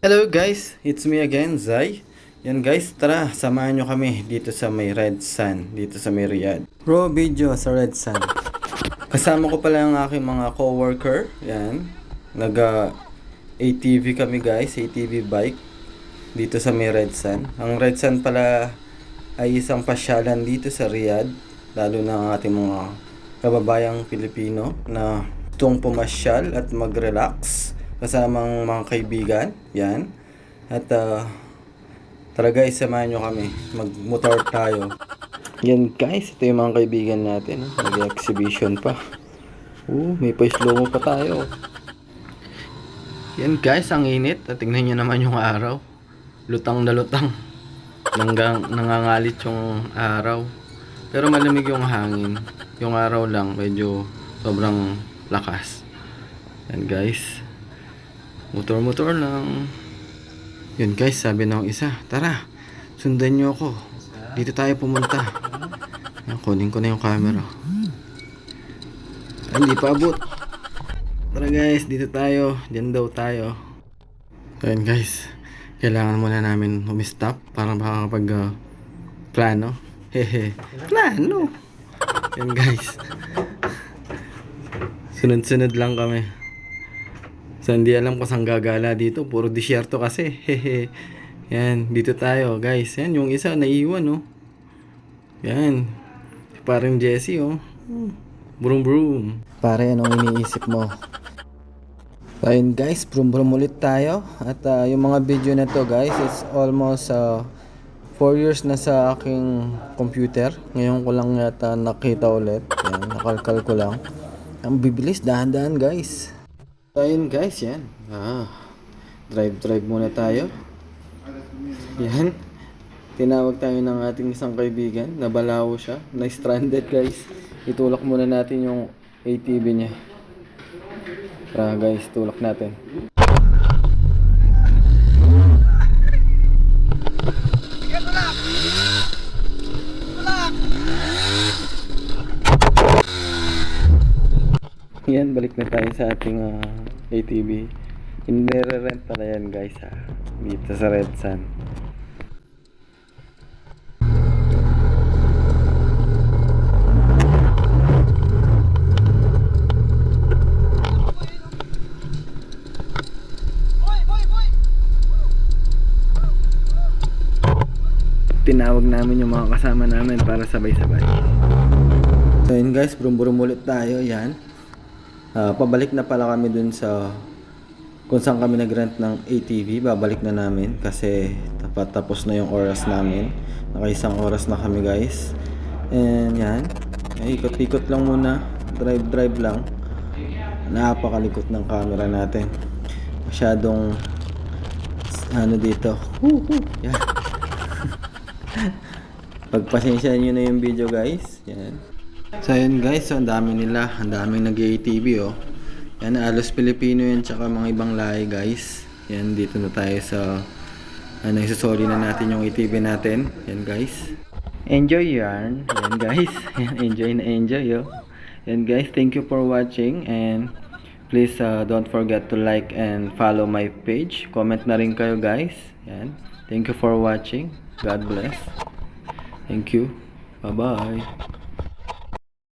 Hello guys, it's me again, Zai. Yan guys, tara, samahan nyo kami dito sa may Red Sun, dito sa may Riyadh. Pro video sa Red Sun. Kasama ko pala ang aking mga coworker, yan. Nag uh, ATV kami guys, ATV bike dito sa may Red Sun. Ang Red Sun pala ay isang pasyalan dito sa Riyadh, lalo na ang ating mga kababayang Pilipino na gustong pumasyal at mag-relax kasamang mga kaibigan. Yan. At uh, tara guys, samahan nyo kami. Mag-motor tayo. Yan guys, ito yung mga kaibigan natin. Nag-exhibition pa. Uh, may pa-slow pa tayo. Yan guys, ang init. At tingnan nyo naman yung araw. Lutang na lutang. Nanggang, nangangalit yung araw. Pero malamig yung hangin. Yung araw lang, medyo sobrang lakas. Yan guys. Motor-motor lang. Yun guys, sabi ng isa, tara, sundan nyo ako. Dito tayo pumunta. Yan, kunin ko na yung camera. Ay, hindi pa abot. Tara guys, dito tayo. Diyan daw tayo. Ayun guys, kailangan muna namin umistop para makakapag uh, plano. Hehe. Plano. Yan guys. Sunod-sunod lang kami. So, hindi alam kung saan gagala dito. Puro disyerto kasi. Hehe. Yan, dito tayo, guys. Yan, yung isa naiwan, oh. Yan. Parang Jesse, oh. Brum brum. Pare, anong iniisip mo? So, ayun guys, brum brum ulit tayo. At ah, yung mga video na to guys, it's almost 4 years na sa aking computer. Ngayon ko lang yata nakita ulit. Yan, nakalkal ko lang. Ang bibilis, dahan-dahan guys. So, ayun guys, yan. Ah, drive-drive muna tayo. Yan. Tinawag tayo ng ating isang kaibigan. Nabalawo siya. Na-stranded guys. Itulak muna natin yung ATV niya. Tara guys, tulak natin. Yan, balik na tayo sa ating ah, ATV. Inire-rent pala yan guys ha. Dito sa Red Sun. Tinawag namin yung mga kasama namin para sabay-sabay. So yun guys, brum-brum ulit tayo, yan. Ah, pabalik na pala kami dun sa kung saan kami nag-rent ng ATV, babalik na namin kasi tapos na yung oras namin. Nakaisang oras na kami guys. And yan, ikot-ikot lang muna, drive-drive lang. Napakalikot ng camera natin. Masyadong ano dito. Woo, woo. Yan. Pagpasensya nyo na yung video guys. Yan. So yun guys, so, ang dami nila. Ang daming nag-ATV oh. Yan, alos Pilipino yan tsaka mga ibang lahi guys. Yan, dito na tayo sa ano, isusoli na natin yung ATV natin. Yan guys. Enjoy yarn. Yan guys. Yan, enjoy na enjoy oh. Yan guys, thank you for watching and please uh, don't forget to like and follow my page. Comment na rin kayo guys. Yan. Thank you for watching. God bless. Thank you. Bye-bye.